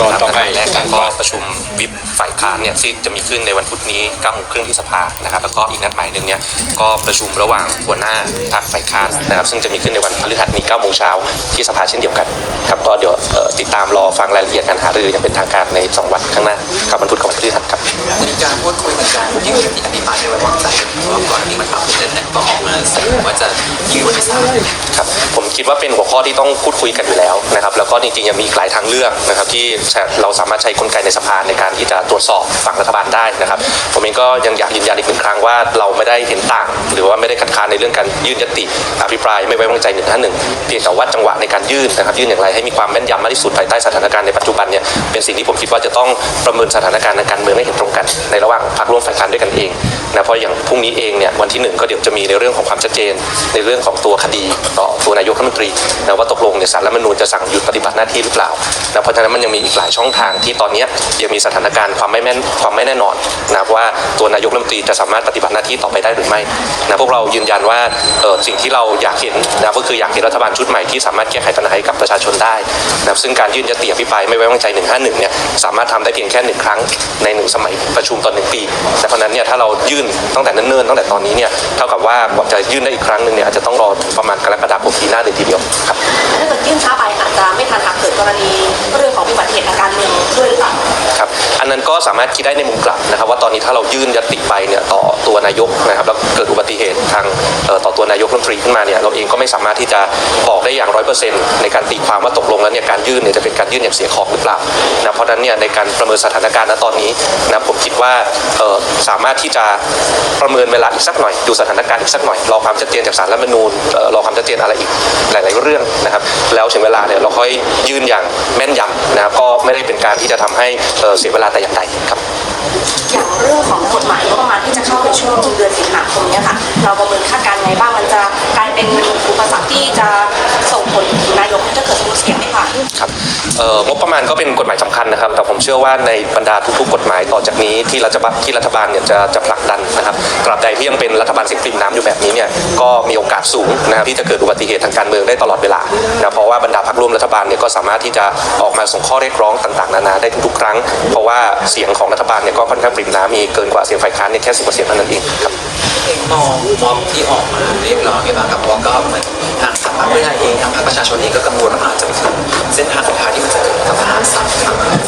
ก็ครับต้อง ให้แรกก็ประชุมวิปฝ่ายค้านเนี่ยซึ่งจะมีขึ้นในวันพุธนี้9โมงครึ่งที่สภานะครับแล้วก็อีกนัดหมายหนึ่งเนี่ยก็ประชุมระหว่างหัวหน้าพรรคฝ่ายค้านนะครับซึ่งจะมีขึ้นในวันพฤหัสนี้9โมงเช้าที่สภาเช่นเดียวกันครับก็เดี๋ยวเอ่อติดตามรอฟังรายละเอียดการหารืออย่างเป็นทางการในสองวันข้างหน้าครับวันพุธกับวันพฤหัสครับมีการพูดคุยในการยื่นยติอภิปรายไม่ไว้วางใจเพราะว่าก่อนที่มันปรับเสร็จเนี่ยก็ออกมาเสนอว่าจะยื่นวันที่สามครับผมคิดว่าเป็นหัวข้อที่ต้องพูดคุยกันอยู่แล้วนะครับแล้วก็จริงๆยังมีอีกหลายทางเลือกนะครับที่เราสามารถใช้กลไกในสภาในการที่จะตรวจสอบฝั่งรัฐบาลได้นะครับ ผมเองก็ยังอยากยืนยันอีกหนึ่งครั้งว่าเราไม่ได้เห็นต่าง หรือว่าไม่ได้คัดค้านในเรื่องการยื่นยติอภิปรายไม่ไว้วางใจหนึ่งท่านหนึ่งเพียงแต่ว่าจังหวะในการยื่นนะครับยื่นอย่างไรให้มีความแม่นยำมากที่สุดภายใต้สถานการณ์ในปัจจุบันเนี่ยเป็นสิ่งที่ผมคิดว่าจะต้องประเมินสถานการณ์ทางการเมืองให้เห็นตรงกันในระหว่างพรรคร่วมฝ่ายค้านด้วยกันเองนะเพราะอย่างพรุ่งนี้เองเนี่ยวันที่หนึ่งก็เดี๋ยวจะมีในเรื่องของความชัดเจน ในเรื่องของตัวคดีต่อตัวนายกรัฐมนตรีนะว่าตกลงเนี่ยสารรัฐมนูญจะสั่งหยุดปฏิบัติหน้าที่หรือเปล่านะเพราะฉะนั้นมันยังมีอีกหลายช่องทางที่ตอนนี้ยังมีสถานการณ์ความไม่แม่นความไม่แน่นอนนะว่าตัวนายกรัฐมนตรีจะสามารถปฏิบัติหน้าที่ต่อไปได้หรือไม่นะพวกเรายืนยันว่าออสิ่งที่เราอยากเห็นนะก็คืออยากเห็นรัฐบาลชุดใหม่ที่สามารถแก้ไขปัญหาให้กับประชาชนได้นะซึ่งการยื่นยติอภิปรายไม่ไว้วางใจ 151 เนี่ยสามารถทำได้เพียงแค่หนึ่งครั้งในหนึ่งสมัยประชุมต่อหนึ่งปีแต่เพราะนั้นเนี่ยถ้าเรายื่นตั้งแต่เนิ่นๆตั้งแต่ตอนนี้เนี่ยเท่ากับว่ากว่าจะยื่นได้อีกครั้งหนึ่งเนี่ยอาจจะต้องรอประมาณกรกฎาคมปีหน้าเลยทีเดียวครับถ้าเกิดยื่นช้าไปอาจจะไม่ทันหากเกิดกรณีเรื่องของวิบัติเหตุทาการเมืองด้วยหรือเปล่าครับ อันนั้นก็สามารถคิดได้ในมุมกลับนะครับ ว่าตอนนี้ถ้าเรายื่นยติไปเนี่ยต่อตัวนายกนะครับแล้วเกิดอุบัติเหตุทางต่อตัวนายกรัฐมนตรีขึ้นมาเนี่ยเราเองก็ไม่สามารถที่จะบอกได้อย่างร้อยเปอร์เซ็นต์ในการตีความว่าตกลงแล้วเนี่ยการยื่นเนี่ยจะเป็นการยื่นอย่างเสียของหรือเปล่านะเพราะนั้นเนี่ยในการประเมินสถานการณ์ณตอนนี้นะผมคิดว่าสามารถที่จะประเมินเวลาอีกสักหน่อยดูสถานการณ์อีกสักหน่อยรอความชัดเจนจากสารรัฐมนูญรอความชัดเจนอะไรอีกหลาย ๆ เรื่องนะครับ แล้วถึงเวลาเนี่ยเราค่อยยื่นอย่างแม่นยำนะครับก็ไม่ได้เป็นการที่จะทำให้เสียเวลาแต่อย่างใดครับ อย่างเรื่องของกฎหมายงบประมาณที่จะเข้าในช่วงเดือนสิงหาคมเนี้ค่ะ เราประเมินคาดการณ์ไงบ้างมันจะกลายเป็น ครับเอ่องบประมาณก็เป็นกฎหมายสำคัญนะครับ แต่ผมเชื่อว่าในบรรดาทุกๆ กฎหมายต่อจากนี้ที่รัฐบาลที่รัฐบาลเนี่ยจะจะผลักดันนะครับตราบใดที่ยังเป็นรัฐบาลเสียงปริ่มน้ำอยู่แบบนี้เนี่ยก็มีโอกาสสูงนะครับที่จะเกิดอุบัติเหตุทางการเมืองได้ตลอดเวลานะเพราะว่าบรรดาพรรคร่วมรัฐบาลเนี่ยก็สามารถที่จะออกมาส่งข้อเรียกร้องต่างๆ นานาได้ทุกๆ ครั้ง เพราะว่าเสียงของรัฐบาลเนี่ยก็ค่อนข้างปริ่มน้ำมีเกินกว่าเสียงฝ่ายค้านเนี่ยแค่สิบเปอร์เซ็นต์เท่านั้นเองครับเองมองมองที่ออกมาเรียกร้องไงบ้างครับเพราะว่าก็เหมือน ทางพรรคเพื่อไทยเองทางพรรคประชาชนเองก็กังวลว่าอาจจะไปถึงเส้นทางสุดท้ายที่มันจะเกิดกับปัญหามครั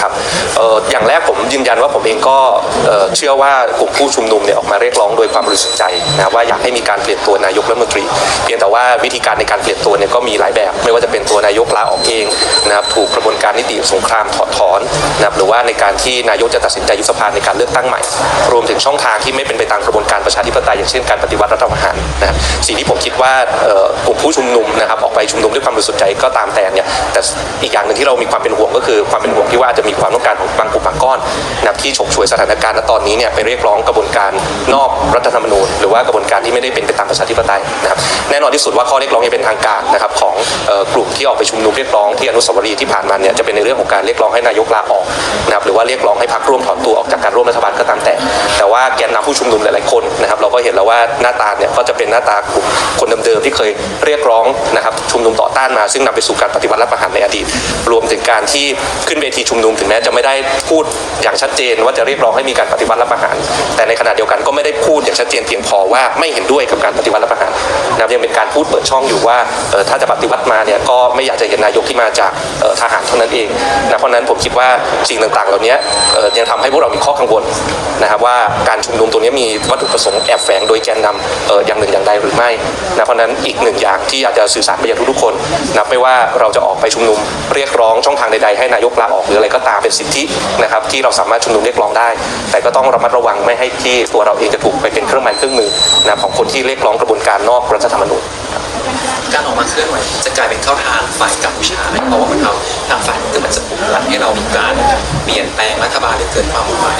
ครับอออย่างแรกผมยืนยันว่าผมเองก็เออชื่อว่ากลุ่มผู้ชุมนุมเนี่ยออกมาเรียกร้องโดยความบริสุทธิ์ใจนะว่าอยากให้มีการเปลี่ยนตัวนายกรัฐมนตรี เพียงแต่ว่าวิธีการในการเปลี่ยนตัวเนี่ยก็มีหลายแบบ ไม่ว่าจะเป็นตัวนายกลาออกเองนะครับถูกกระบวนการนิติสงครามถอดถอนนะครับหรือว่าในการที่นายกจะตัดสินใจยุบสภาในการเลือกตั้งใหม่ รวมถึงช่องทางที่ไม่เป็นไปตามกระบวนการประชาธิปไตยอย่างเช่นการปฏิวัติรัฐประหารนะครับสิ่งที่ผมคิดว่ากลุ่มผู้ชุมนุมนะครับออกไปชุมนุมด้วยความบริสุทธิ์ใจก็ตามแต่เนี่ยแต่อีกอย่างหนึ่งที่เรามีความเป็นห่วงก็คือความเป็นห่วงที่ว่าจจะมีีความต้องการของบางกลุ่มบางก้อนนะที่ฉกฉวยสถานการณ์ณตอนนี้เนี่ยไปเรียกร้องกระบวนการนอกรัฐธรรมนูญ หรือว่ากระบวนการที่ไม่ได้เป็นไปตามประชาธิปไตยนะครับแน่นอนที่สุดว่าข้อเรียกร้องยังเป็นทางการนะครับของออกลุ่มที่ออกไปชุมนุมเรียกร้องที่อนุสาวรีย์ที่ผ่านมาเนี่ยจะเป็นในเรื่องของการเรียกร้องให้นายกลาออกนะครับหรือว่าเรียกร้องให้พรรคร่วมถอนตัวออกจากการร่วมรัฐบาลก็ตามแต่ แต่ว่าแกนนำผู้ชุมนุมหลายๆคนนะครับเราก็เห็นแล้วว่าหน้าตาเนี่ยก็จะเป็นหน้าตากลุ่มคนเดิมๆที่เคยเรียกร้องนะครับชุมนุมต่อต้านมา ซึ่งนำไปสู่การปฏิวัติรัฐประหารในอดีต รวมถึงการที่ขึ้นเวทีชุมนุมถึงแม้จะไม่ได้พูดอย่างชัดเจนว่าจะเรียกร้องให้มีการปฏิวัติรัฐประหาร แต่ในขณะเดียวกันก็ไม่ได้พูดอย่างชัดเจนเพียงพอว่าไม่เห็นด้วยกับการปฏิวัติรัฐประหารนะครับยังเป็นการพูดเปิดช่องอยู่ว่าออถ้าจะปฏิวัติมาเนี่ยก็ไม่อยากจะเห็นนายกที่มาจากออทหารเท่านั้นเองนะเพราะนั้นผมคิดว่าสิ่งต่างๆ เหล่านี้ยังทำให้พวกเรามีข้อกังวลนะครับว่าการชุมนุมตัวนี้มีวัตถุประสงค์แอบแฝงโดยแกนนำอออย่างหนึ่งอย่างใดหรือไม่นะเพราะฉะนั้นอีกหนึ่งอย่างที่อยากจะสื่อสารไปยังทุกๆคนนะไม่ว่าเราจะออกไปชุมนุมเรียกร้องช่องทางใดๆให้นายกลาออกหรืออะไรก็ตามเป็นสิทธินะครับที่เราสามารถชุมนุมเรียกร้องได้ แต่ก็ต้องระมัดระวังไม่ให้ที่ตัวเราเองจะถูกไปเป็นเครื่องหมายเครื่องมือนะของคนที่เรียกร้องกระบวนการนอกรัฐธรรมนูญการออกมาเคลื่อนไหวจะกลายเป็นเข้าทางฝ่ายกัมพูชาไหมเพราะว่ามันเขาทางฝ่ายก็มันจะปลุกปั่นให้เรามีการเปลี่ยนแปลงรัฐบาลหรือเกิดความวุ่นวาย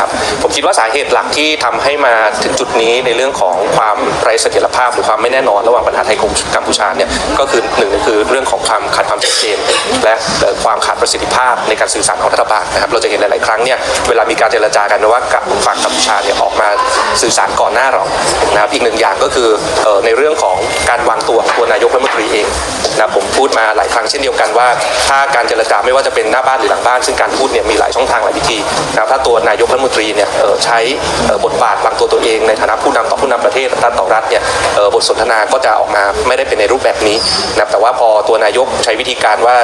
ครับผมคิดว่าสาเหตุหลักที่ทำให้มาถึงจุดนี้ในเรื่องของความไร้เสถียรภาพหรือความไม่แน่นอนระหว่างปัญหาไทยกัมพูชาเนี่ยก็คือหนึ่งคือเรื่องของความขาดความชัดเจน และเอ่อความขาดประสิทธิภาพในการสื่อสารของรัฐบาลนะครับเราจะเห็นหลาย ๆ ครั้งเนี่ยเวลามีการเจรจากันว่ากับฝั่งกัมพูชาเนี่ยออกมาสื่อสารก่อนหน้าเรานะครับอีกหนึ่งอย่างก็คือในเรื่องของการวางตัวตัวนายกรัฐมนตรีเองนะผมพูดมาหลายครั้งเช่นเดียวกันว่า ถ้าการเจรจาไม่ว่าจะเป็นหน้าบ้านหรือหลังบ้าน ซึ่งการพูดเนี่ยมีหลายช่องทางหลายวิธีนะครับถ้าตัวนายกรัฐมนตรีเนี่ยใช้บทบาทวางตัวตัวเองในฐานะผู้นำต่อผู้นำประเทศรัฐต่อรัฐเนี่ยบทสนทนาก็จะออกมาไม่ได้เป็นในรูปแบบนี้นะแต่ว่าพอตัวนายกใช้วิธีการว่า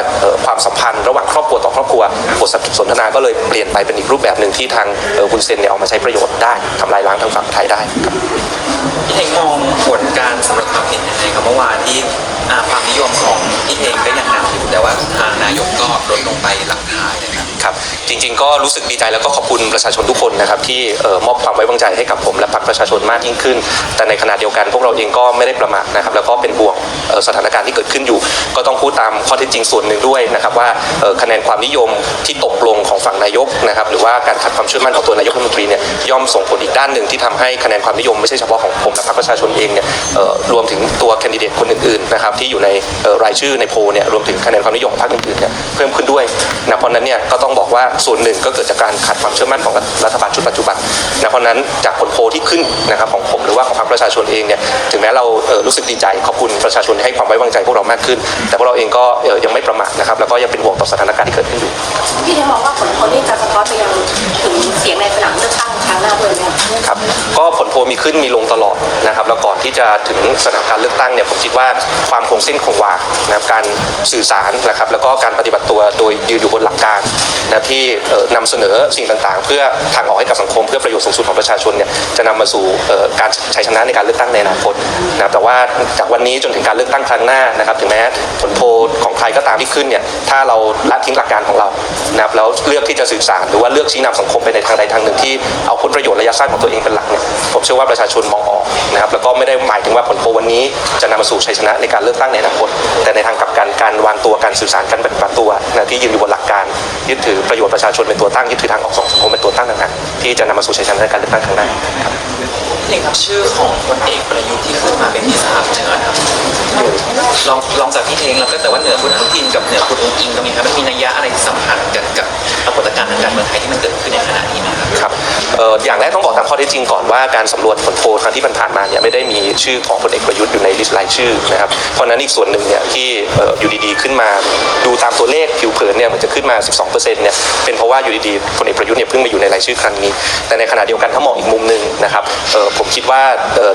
ความสัมพันธ์ระหว่างครอบครัวต่อครอบครัวบทสนทนาก็เลยเปลี่ยนไปเป็นอีกรูปแบบหนึ่งที่ทางเอ่อคุณเซนเนี่ยออกมาใช้ประโยชน์ได้ทำลายล้างทางฝั่งไทยได้ครับพี่เทงมองผลการสำรวจความเห็นยังไงครับเมื่อวานที่อ่าความนิยมของพี่เทงก็ยังหนักอยู่แต่ว่าทางนายกก็ลดลงไปหลักท้ายเลยครับครับจริง ๆ ก็รู้สึกดีใจแล้วก็ขอบคุณประชาชนทุกคนนะครับที่เอ่อมอบความไว้วางใจให้กับผมและพรรคประชาชนมากยิ่งขึ้น แต่ในขณะเดียวกันพวกเราเองก็ไม่ได้ประมาทนะครับแล้วก็เป็นห่วงเอ่อสถานการณ์ที่เกิดขึ้นอยู่ ก็ต้องพูดตามข้อเท็จจริงส่วนหนึ่งด้วยนะครับว่าเอ่อคะแนนความนิยมที่ตกลงของฝั่งนายกนะครับหรือว่าการขาดความเชื่อมั่นของตัวนายกรัฐมนตรีเนี่ยย่อมส่งผลอีกด้านหนึ่งที่ทำให้คะแนนความนิยมไม่ใช่เฉพาะของผมและพรรคประชาชนเองเนี่ยรวมถึงตัวแคนดิเดตคนอื่นๆนะครับที่อยู่ในรายชื่อในโพลเนี่ยรวมถึงคะแนนความนิยมของพรรคอื่นๆเนี่ยเพิ่มขึ้นด้วยนะเพราะนั้นเนี่ยก็ต้องบอกว่าส่วนหนึ่งก็เกิดจากการขาดความเชื่อมั่นของรัฐบาลชุดปัจจุบันนะเพราะนั้นจากผลโพลที่ขึ้นนะครับของผมหรือว่าของพรรคประชาชนเองเนี่ยถึงแม้เรารู้สึกดีใจขอบคุณประชาชนให้ความไว้วางใจพวกเรามากขึ้น แต่พวกเราเองก็ยังไม่ประมาทนะครับแล้วก็ยังเป็นห่วงต่อสถานการณ์ที่เกิดขึ้นอยู่พี่เทมองว่าผลพวงนี้จะสะท้อนไปยัง ครับก็ผลโพลมีขึ้นมีลงตลอดนะครับแล้วก่อนที่จะถึงสนามการเลือกตั้งเนี่ยผมคิดว่าความคงเส้นคงวานะครับการสื่อสารนะครับแล้วก็การปฏิบัติตัวโดยยืนอยู่บนหลักการนะที่เอ่อนำเสนอสิ่งต่างๆ เพื่อทางออกให้กับสังคมเพื่อประโยชน์สูงสุดของประชาชนเนี่ยจะนำมาสู่การชัยชนะในการเลือกตั้งในอนาคตนะครับแต่ว่าจากวันนี้จนถึงการเลือกตั้งครั้งหน้านะครับถึงแม้ผลโพลของใครก็ตามที่ขึ้นเนี่ยถ้าเราละทิ้งหลักการของเรานะครับแล้วเลือกที่จะสื่อสารหรือว่าเลือกชี้นำสังคมไปในทางใดทางหนึ่งที่เอาผลประโยชน์ระยะสั้นของตัวเองเป็นหลักเนี่ยผมเชื่อว่าประชาชนมองออกนะครับแล้วก็ไม่ได้หมายถึงว่าผลโพลวันนี้จะนำมาสู่ชัยชนะในการเลือกตั้งในอนาคตแต่ในทางกลับกันการวางตัวการสื่อสารการปฏิบัติตัวนะที่ยืนอยู่บนหลักการยึดถือประโยชน์ประชาชนเป็นตัวตั้งยึดถือทางออกของสังคมเป็นตัวตั้งต่างๆที่จะนำมาสู่ชัยชนะในการเลือกตั้งครั้งหน้าครับพี่เทงครับชื่อของพลเอกประยุทธ์ที่ขึ้นมาเป็นที่สามเหนือนะครับอยู่ลองลองจากพี่เทงแล้วก็แต่ว่าเหนือคุณอนุทินกับเหนือคุณองค์อิงตรงนี้ครับมันมีนัยยะอะไรสำคัญกันกับปรากฏการณ์ทางการเมืองไทยที่มันเกิดขึ้นในขณะนี้ไหมครับครับเอย่างแรกต้องบอกตามข้อเท็จจริงก่อนว่าการสำรวจผลโพลครั้งที่ผ่านมาเนี่ยไม่ได้มีชื่อของพลเอกประยุทธ์อยู่ในลิสต์รายชื่อนะครับเพราะนั้นอีกส่วนหนึ่งเนี่ยที่อยู่ดีๆขึ้นมาดูตามตัวเลขผิวเผินเนี่ยมันจะขึ้นมา 12%เนี่ยเป็นเพราะว่าอยู่ดีๆพลเอกประยุทธ์เนี่ยเพิ่งมาอยู่ในรายชื่อครั้งนี้ แต่ในขณะเดียวกันถ้ามองอีกมุมหนึ่งนะครับผมคิดว่า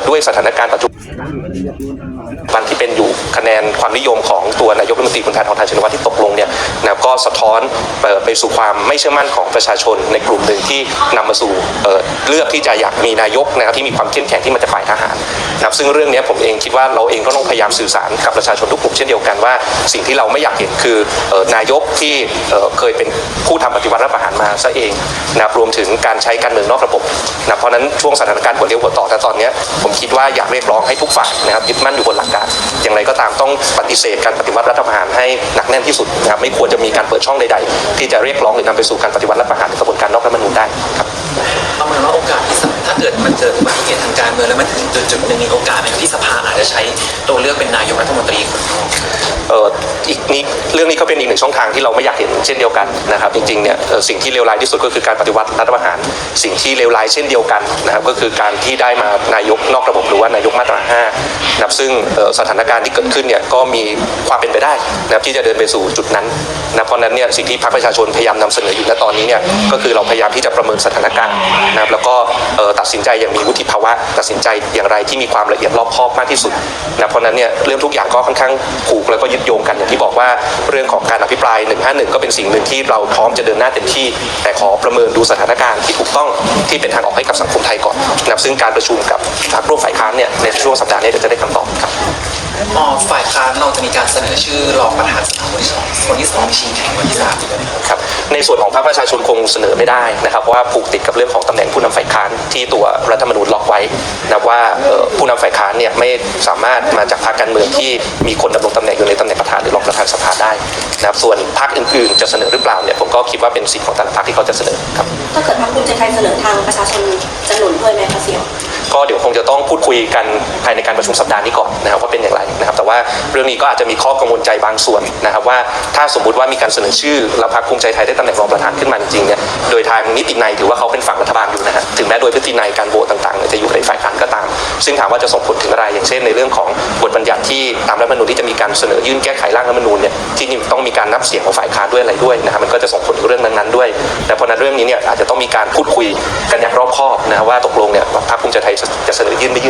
ด้วยสถานการณ์ปัจจุบัน วันที่เป็นอยู่คะแนนความนิยมของตัวนายกรัฐมนตรีคุณแพทองทานชินวัตรที่ตกลงเนี่ยนะก็สะท้อนไปสู่ความไม่เชื่อมั่นของประชาชนในกลุ่มหนึ่งที่นำมาสู่เลือกที่จะอยากมีนายกนะครับที่มีความเข้มแข็งที่มันจะฝ่ายทหารนะครับซึ่งเรื่องนี้ผมเองคิดว่าเราเองก็ต้องพยายามสื่อสารกับประชาชนทุกกลุ่มเช่นเดียวกันว่า สิ่งที่เราไม่อยากเห็นคือนายกที่เคยเป็นผู้ทำปฏิวัติรัฐประหารมาซะเองนะครับรวมถึงการใช้การเมืองนอกระบบนะเพราะนั้นช่วงสถานการณ์หัวเลี้ยวหัวต่อแต่ตอนนี้ผมคิดว่าอยากเรียกร้องให้ทุกฝ่ายนะครับยึดมั่นอยู่บนหลักการอย่างไรก็ตามต้องปฏิเสธการปฏิวัติรัฐประหารให้หนักแน่นที่สุดนะครับไม่ควรจะมีการเปิดช่องใดๆ ที่จะเรียกร้องหรือนำไปสู่การปฏิวัติรัฐประหารในกระบวนการนอกรัฐธรรมนูญได้ครับประเมินว่าโอกาสที่สภถ้าเกิดมันเจออุบัติเหตุทางการเมืองแล้วมันถึงจุดจุดๆหนึ่งมีโอกาสไหมที่สภาอาจจะใช้ตัวเลือกเป็นนายกรัฐมนตรีคนนอกเอ่ออีกนี้เรื่องนี้ก็เป็นอีกหนึ่งช่องทางที่เราไม่อยากเห็นเช่นเดียวกันนะครับจริงๆเนี่ยเอ่อสิ่งที่เลวร้ายที่สุดก็คือการปฏิวัติรัฐประหาร สิ่งที่เลวร้ายเช่นเดียวกันนะครับก็คือการที่ได้มานายกนอกระบบหรือว่านายกมาตรา5นะครับซึ่งเอ่อสถานการณ์ที่เกิดขึ้นเนี่ยก็มีความเป็นไปได้นะครับที่จะเดินไปสู่จุดนั้นนะเพราะนั้นเนี่ยสิ่งที่พรรคประชาชนพยายามนำเสนออยู่ณตอนนี้เนี่ยก็คือเราพยายามที่จะประเมินสถานการณ์นะครับแล้วก็ตัดสินใจอย่างมีวุฒิภาวะ ตัดสินใจอย่างไรที่มีความละเอียดรอบคอบมากที่สุดนะเพราะนั้นเนี่ยเรื่องทุกอย่างก็ค่อนข้างผูกแล้วก็ยึดโยงกันอย่างที่บอกว่าเรื่องของการอภิปราย 151 ก็เป็นสิ่งหนึ่งที่เราพร้อมจะเดินหน้าเต็มที่ แต่ขอประเมินดูสถานการณ์ที่ถูกต้องที่เป็นทางออกให้กับสังคมไทยก่อนนะซึ่งการประชุมกับพรรคร่วมฝ่ายค้านเนี่ยในช่วงสัปดาห์นี้จะได้คำตอบครับ อ๋อฝ่ายค้านเราจะมีการเสนอชื่อรองประธานสภาคนที่สองคนที่สองชิงแข่งวันที่สามอยู่แล้วนะครับครับในส่วนของพรรคประชาชนคงเสนอไม่ได้นะครับเพราะว่าผูกติดกับเรื่องของตำแหน่งผู้นำฝ่ายค้านที่ตัวรัฐธรรมนูญล็อกไว้นะว่าเอ่อผู้นำฝ่ายค้านเนี่ยไม่สามารถมาจากพรรคการเมืองที่มีคนดำรงตำแหน่งอยู่ในตำแหน่งประธานหรือรองประธานสภาได้นะครับส่วนพรรคอื่นๆ จะเสนอหรือเปล่าเนี่ยผมก็คิดว่าเป็นสิทธิ์ของแต่ละพรรคที่เขาจะเสนอครับถ้าเกิดพรรคภูมิใจไทยเสนอทางประชาชนจะหนุนด้วยไหมคะเสียง ก็เดี๋ยวคงจะต้องพูดคุยกันภายในการประชุมสัปดาห์นี้ก่อนนะครับว่าเป็นอย่างไรนะครับ ว่าเรื่องนี้ก็อาจจะมีข้อกังวลใจบางส่วนนะครับว่าถ้าสมมุติว่ามีการเสนอชื่อแล้วพรรคภูมิใจไทยได้ตำแหน่งรองประธานขึ้นมาจริงๆเนี่ยโดยทางนิตินัยถือว่าเขาเป็นฝั่งรัฐบาลอยู่นะฮะถึงแม้โดยพฤตินัยการโหวตต่างๆ จะอยู่ในฝ่ายค้านก็ตาม ซึ่งถามว่าจะส่งผลถึงอะไรอย่างเช่น ในเรื่องของบทบัญญัติที่ตามรัฐธรรมนูญที่จะมีการเสนอยื่นแก้ไขร่างรัฐธรรมนูญเนี่ยที่ต้องมีการนับเสียงของฝ่ายค้านด้วยอะไรด้วยนะฮะมันก็จะส่งผลถึงเรื่องนั้นๆด้วย แต่เพราะฉะนั้นเรื่องนี้เนี่ยอาจจะต้องมีการพูดคุยกันอย่างรอบคอบนะฮะว่าตกลงเนี่ยพรรคภูมิใจไทยจะเสนอยื่นไม่ยื่น